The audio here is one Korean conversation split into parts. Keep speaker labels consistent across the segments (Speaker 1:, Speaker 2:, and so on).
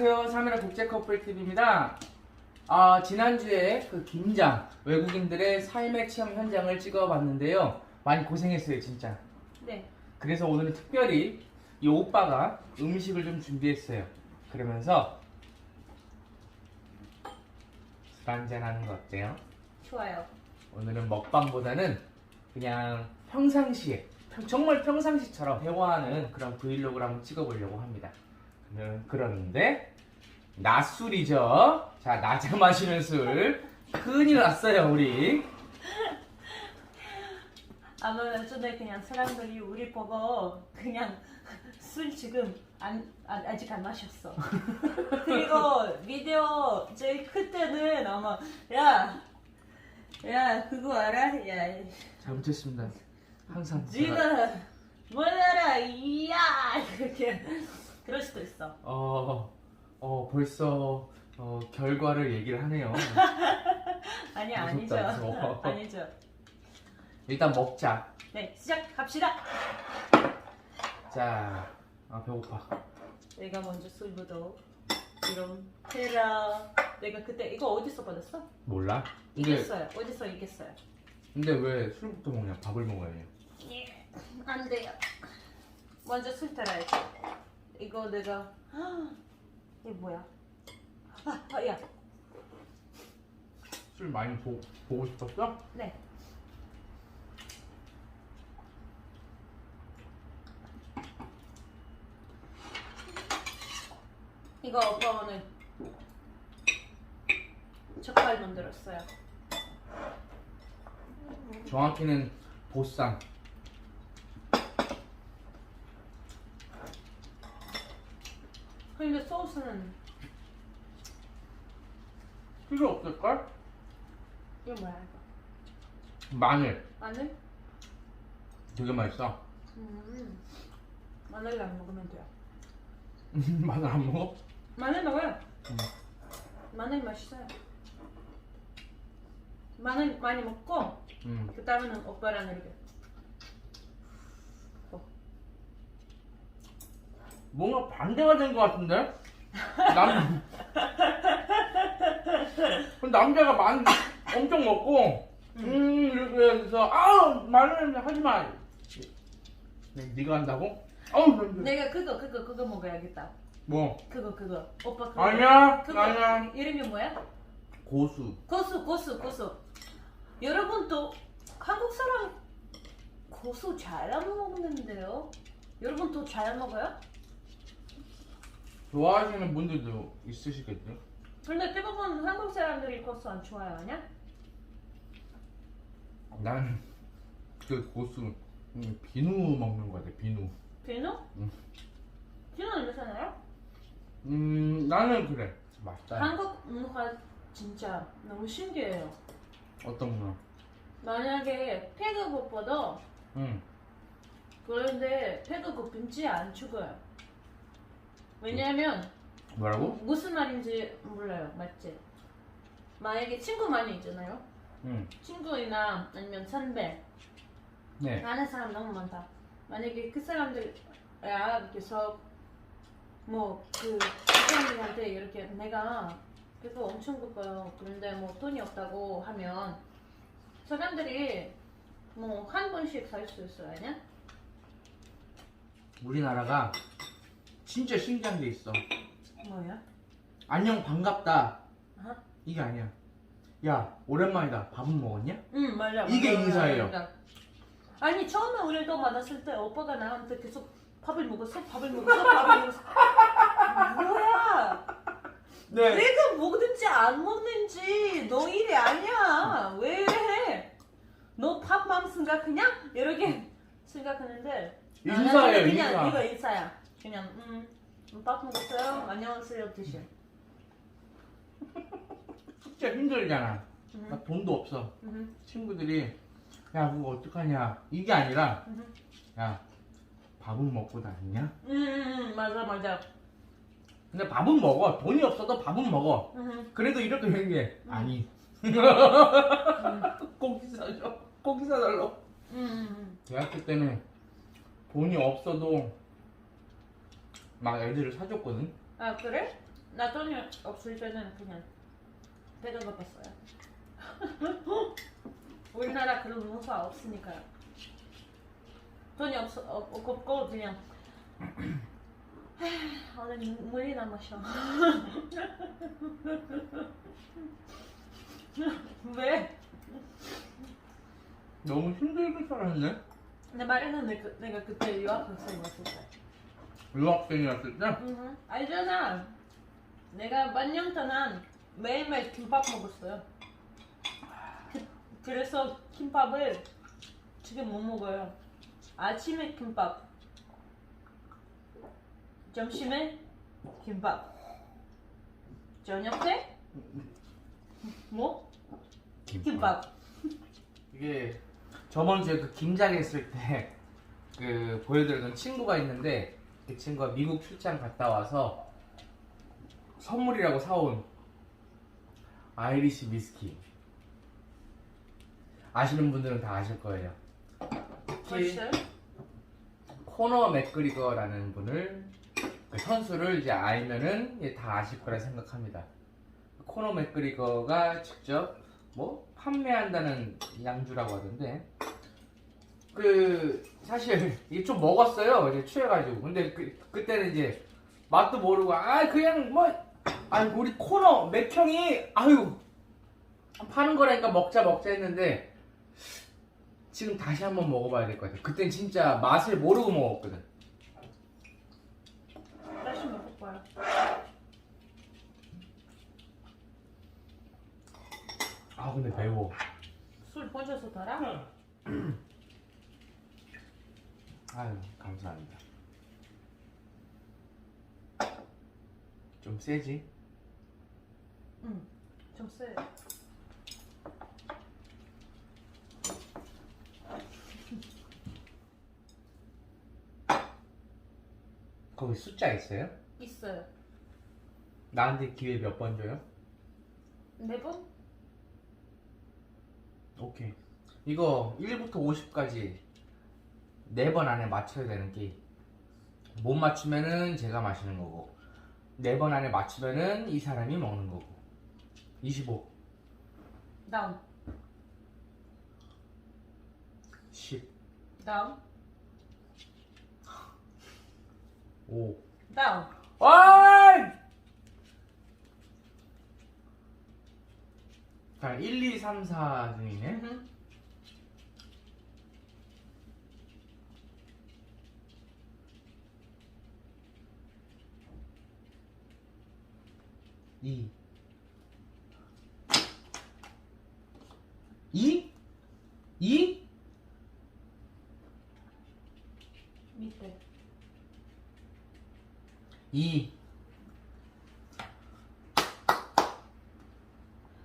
Speaker 1: 안녕하세요. 3일의 국제 커플 TV입니다. 아, 지난주에 그 김장 외국인들의 삶의 체험 현장을 찍어봤는데요. 많이 고생했어요, 진짜.
Speaker 2: 네.
Speaker 1: 그래서 오늘은 특별히 이 오빠가 음식을 좀 준비했어요. 그러면서 술 한잔 하는 거 어때요?
Speaker 2: 좋아요.
Speaker 1: 오늘은 먹방보다는 그냥 평상시에 평- 정말 평상시처럼 대화하는 그런 브이로그를 한번 찍어보려고 합니다. 그러는데 낮술이죠. 자 낮에 마시는 술 큰일 났어요 우리.
Speaker 2: 아마 전에 그냥 사람들이 우리 보고 그냥 술 지금 안, 안 아직 안 마셨어. 그리고 비디오 제일 클 때는 아마 야, 야 그거 알아? 야,
Speaker 1: 잘못했습니다. 항상
Speaker 2: 지금 뭘 알아? 이야 이렇게 그럴 수도 있어.
Speaker 1: 어, 어 벌써 어, 결과를 얘기를 하네요.
Speaker 2: 아니 아니죠.
Speaker 1: 무섭다, 무서워.
Speaker 2: 아니죠.
Speaker 1: 일단 먹자.
Speaker 2: 네 시작합시다.
Speaker 1: 자, 아 배고파.
Speaker 2: 내가 먼저 술부터 이런 테라 내가 그때 이거 어디서 받았어?
Speaker 1: 몰라? 근데
Speaker 2: 이겼어요. 어디서 이겼어요?
Speaker 1: 근데 왜 술부터 먹냐? 밥을 먹어야 해.
Speaker 2: 예, 안 돼요. 먼저 술 따라야지. 이거 내가 이게 뭐야? 아, 아, 야,
Speaker 1: 술 많이 보, 보고 싶었어?
Speaker 2: 네. 이거 오빠 오늘 젓갈 만들었어요.
Speaker 1: 정확히는 보쌈.
Speaker 2: 근데 소스는
Speaker 1: 필요 없을걸?
Speaker 2: 이거 뭐야 이거?
Speaker 1: 마늘.
Speaker 2: 마늘?
Speaker 1: 되게 맛있어.
Speaker 2: 음, 마늘 안 먹으면 돼요.
Speaker 1: 마늘 안 먹어?
Speaker 2: 마늘 먹어요.
Speaker 1: 음.
Speaker 2: 마늘 맛있어요. 마늘 많이 먹고
Speaker 1: 음.
Speaker 2: 그 다음에는 오빠랑 이렇게.
Speaker 1: 뭔가 반대가 된 것 같은데? 남... 남자가 많이 엄청 먹고 음 이렇게 해서 아우 마늘 하지 마. 네, 네가 한다고? 아우 네, 네.
Speaker 2: 내가 그거 그거 그거 먹어야겠다.
Speaker 1: 뭐
Speaker 2: 그거 그거 오빠 그거.
Speaker 1: 아니야
Speaker 2: 그거
Speaker 1: 아니야
Speaker 2: 이름이 뭐야?
Speaker 1: 고수
Speaker 2: 고수 고수 고수. 여러분도 한국 사람 고수 잘 안 먹는데요? 여러분 도잘 먹어요?
Speaker 1: 좋아하시는 분들도 있으시겠죠?
Speaker 2: 근데 대부분 한국 사람들이 고수 안 좋아하냐?
Speaker 1: 나는 그 고수 음, 비누 먹는 거 같아 비누
Speaker 2: 비누?
Speaker 1: 응.
Speaker 2: 비누는 괜찮아요?
Speaker 1: 음 나는 그래 맛있다
Speaker 2: 한국 문화 진짜 너무 신기해요.
Speaker 1: 어떤 거?
Speaker 2: 만약에 패드급보다
Speaker 1: 응
Speaker 2: 그런데 패드급 빈지 안 죽어요. 왜냐면
Speaker 1: 뭐라고?
Speaker 2: 무슨 말인지 몰라요. 맞지? 만약에 친구 많이 있잖아요.
Speaker 1: 응
Speaker 2: 친구이나 아니면 선배
Speaker 1: 네.
Speaker 2: 아는 사람 너무 많다. 만약에 그 사람들야 계속 뭐그 사람들한테 이렇게 내가 계속 엄청 급해요. 그런데 뭐 돈이 없다고 하면 사람들이 뭐 한 번씩 살 수 있어요, 아니야?
Speaker 1: 우리나라가 진짜 신기한 게 있어.
Speaker 2: 뭐야?
Speaker 1: 안녕 반갑다.
Speaker 2: 아하.
Speaker 1: 이게 아니야. 야 오랜만이다. 밥은 먹었냐?
Speaker 2: 응 맞아.
Speaker 1: 이게
Speaker 2: 맞아,
Speaker 1: 인사예요.
Speaker 2: 맞아. 아니 처음에 우리도 만났을 때 오빠가 나한테 계속 밥을 먹었어, 밥을 먹었어, 밥을 먹었어. 뭐야?
Speaker 1: 네.
Speaker 2: 내가 먹든지 안 먹는지 너 일이 아니야. 왜 이래? 너 밥만 생각하냐? 이렇게 생각하는데
Speaker 1: 인사예요, 인사.
Speaker 2: 이거 인사야. 그냥 음, 밥 먹었어요. 안녕하세요 드시.
Speaker 1: 진짜 힘들잖아.
Speaker 2: 음,
Speaker 1: 나 돈도 없어.
Speaker 2: 음,
Speaker 1: 친구들이 야 그거 어떡하냐. 이게 아니라
Speaker 2: 음,
Speaker 1: 야 밥은 먹고 다니냐?
Speaker 2: 음, 음, 맞아 맞아.
Speaker 1: 근데 밥은 먹어. 돈이 없어도 밥은 먹어.
Speaker 2: 음,
Speaker 1: 그래도 이렇게 얘기해. 아니. 고기 사줘. 고기 사달라고.
Speaker 2: 음,
Speaker 1: 대학교 때는 돈이 없어도 막 애들을 사줬거든.
Speaker 2: 아 그래? 나 돈이 없을 때는 그냥 고팠어요. 우리나라 그런 문화 없으니까요. 돈이 없, 없, 없고 그냥 하, 오늘 물이나 마셔. 왜?
Speaker 1: 너무 힘들게 살았네.
Speaker 2: 내 말에는 내가, 내가 그때 유학 학생이었을 때.
Speaker 1: 유학생이었을 때
Speaker 2: 응. 알잖아. 내가 년 동안 매일매일 김밥 먹었어요. 그, 그래서 김밥을 지금 못 먹어요. 아침에 김밥, 점심에 김밥, 저녁 때 뭐? 김밥.
Speaker 1: 이게 저번 주에 그 김장 했을 때 그 보여드렸던 친구가 있는데 그 친구가 미국 출장 갔다 와서 선물이라고 사온 아이리시 위스키 아시는 분들은 다 아실 거예요. 특히
Speaker 2: 맛있어요?
Speaker 1: 코너 맥그리거라는 분을 그 선수를 이제 알면은 이제 다 아실 거라 생각합니다. 코너 맥그리거가 직접 뭐 판매한다는 양주라고 하던데 그 사실 이게 좀 먹었어요 이제 취해가지고 근데 그 그때는 이제 맛도 모르고 아 그냥 뭐 아이 우리 코너 맥형이 아유 파는 거라니까 먹자 먹자 했는데 지금 다시 한번 먹어봐야 될 것 같아요. 그땐 진짜 맛을 모르고 먹었거든.
Speaker 2: 다시 먹을 거야.
Speaker 1: 아 근데 매워.
Speaker 2: 술 번져서 달아?
Speaker 1: 아유 감사합니다. 좀 세지?
Speaker 2: 응. 좀 세.
Speaker 1: 거기 숫자 있어요?
Speaker 2: 있어요.
Speaker 1: 나한테 기회 몇 번 줘요?
Speaker 2: 네 번?
Speaker 1: 오케이. 이거 1부터 50까지 4번 안에 맞춰야 되는 게임. 못 맞추면은 제가 마시는 거고 4번 안에 맞추면은 이 사람이 먹는 거고 25,
Speaker 2: 다운.
Speaker 1: 10,
Speaker 2: 다운.
Speaker 1: 5
Speaker 2: 다운.
Speaker 1: 와이! 자, 1, 2, 3, 4 중이네.
Speaker 2: 음.
Speaker 1: 2 2? 2?
Speaker 2: 밑에.
Speaker 1: 2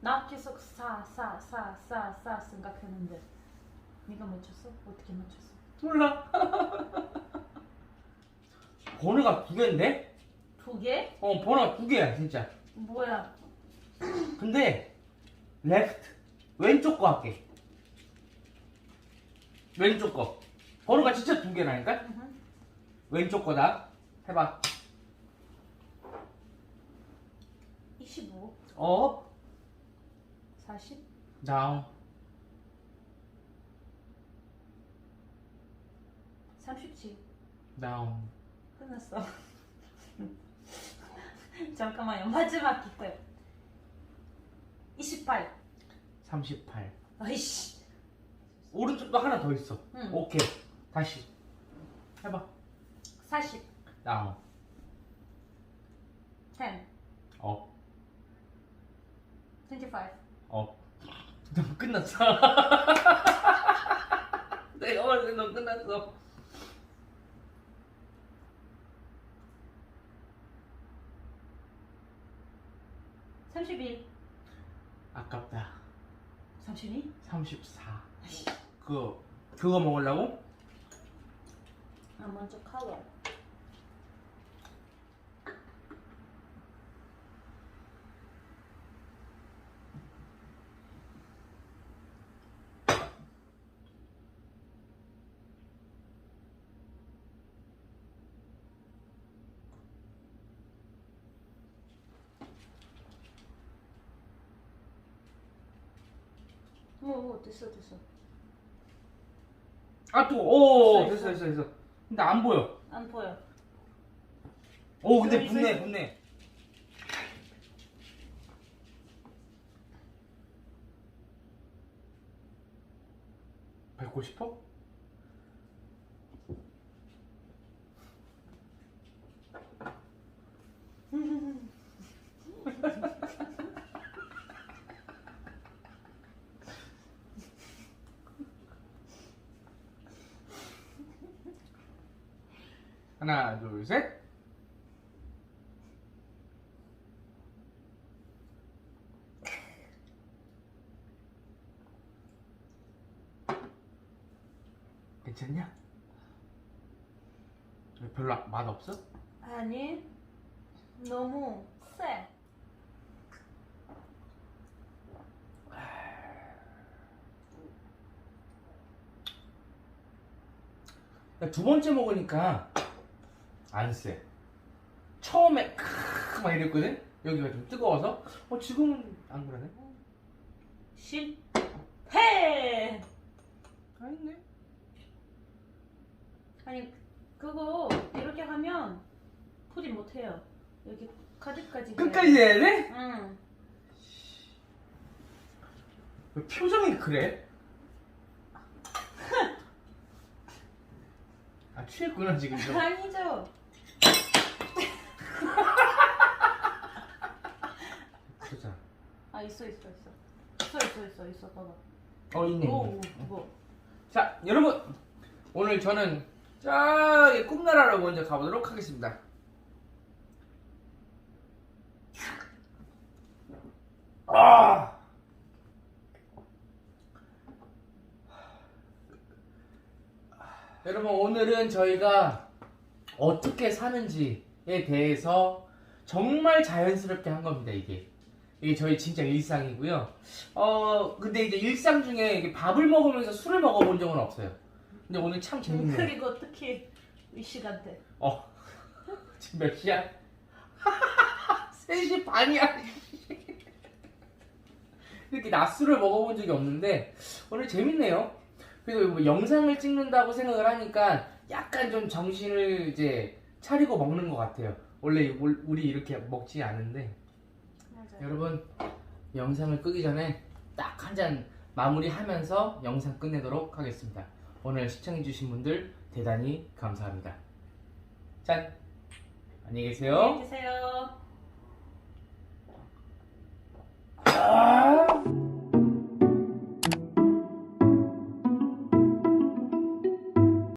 Speaker 2: 나 계속 사, 사, 사, 사, 사 생각했는데 네가 맞췄어? 어떻게 맞췄어?
Speaker 1: 몰라. 번호가 두 개인데?
Speaker 2: 두 개?
Speaker 1: 어, 번호가 두 개야, 진짜.
Speaker 2: 뭐야?
Speaker 1: 근데, 레프트. 왼쪽 거 할게. 왼쪽 거. 번호가 진짜 두 개라니까?
Speaker 2: 음.
Speaker 1: 왼쪽 거다. 해봐.
Speaker 2: 25,
Speaker 1: 업,
Speaker 2: 40,
Speaker 1: 다운,
Speaker 2: 37.
Speaker 1: 다운.
Speaker 2: 끝났어. 잠깐만요. 마지막 기회. 28.
Speaker 1: 38.
Speaker 2: 아이씨.
Speaker 1: 오른쪽도 하나 더 있어.
Speaker 2: 응.
Speaker 1: 오케이. 다시. 해봐.
Speaker 2: 40.
Speaker 1: 다운.
Speaker 2: 10.
Speaker 1: 업,
Speaker 2: 25.
Speaker 1: 업. 너 끝났어. 내가 봤을 때너 끝났어.
Speaker 2: 삼십일,
Speaker 1: 아깝다.
Speaker 2: 삼십이,
Speaker 1: 34. 그거, 그거 먹으려고?
Speaker 2: 아 먼저 컬러. 뭐, 뭐 됐어 됐어.
Speaker 1: 아 또, 오,
Speaker 2: 됐어,
Speaker 1: 됐어, 됐어, 됐어. 근데 안 보여.
Speaker 2: 안 보여.
Speaker 1: 오, 근데
Speaker 2: 쏘리,
Speaker 1: 붙네,
Speaker 2: 쏘리.
Speaker 1: 붙네. 밟고 싶어? 하나, 둘, 셋. 괜찮냐? 왜 별로 맛 없어?
Speaker 2: 아니 너무 쎄.
Speaker 1: 두 번째 먹으니까 안 쎄. 처음에 크막 이랬거든? 여기가 좀 뜨거워서 어 지금은 안 그러네?
Speaker 2: 실패.
Speaker 1: 아닌데?
Speaker 2: 아니 그거 이렇게 하면 푸딩 못해요. 여기 가득까지.
Speaker 1: 끝까지 해야 돼?
Speaker 2: 응.
Speaker 1: 왜 표정이 그래? 아 취했구나 지금 좀.
Speaker 2: 아니죠.
Speaker 1: 진짜.
Speaker 2: 아 있어 있어 있어. 있어 있어 있어 있어 봐봐.
Speaker 1: 어 있네.
Speaker 2: 오,
Speaker 1: 있네.
Speaker 2: 뭐.
Speaker 1: 자 여러분 오늘 저는 저기 꿈나라로 먼저 가보도록 하겠습니다. 아. 여러분 오늘은 저희가 어떻게 사는지에 대해서 정말 자연스럽게 한 겁니다 이게. 이게 저희 진짜 일상이고요. 어 근데 이제 일상 중에 밥을 먹으면서 술을 먹어본 적은 없어요. 근데 오늘 참 재밌네요.
Speaker 2: 그리고 특히 이 시간대.
Speaker 1: 어 지금 몇 시야? 3시 반이야. 이렇게 낮술을 먹어본 적이 없는데 오늘 재밌네요. 그래서 뭐 영상을 찍는다고 생각을 하니까 약간 좀 정신을 이제 차리고 먹는 것 같아요 원래 올- 우리 이렇게 먹지 않은데
Speaker 2: 맞아요.
Speaker 1: 여러분 영상을 끄기 전에 딱 한 잔 마무리하면서 영상 끝내도록 하겠습니다. 오늘 시청해주신 분들 대단히 감사합니다. 짠! 안녕히 계세요.
Speaker 2: 안녕히 계세요.
Speaker 1: 아~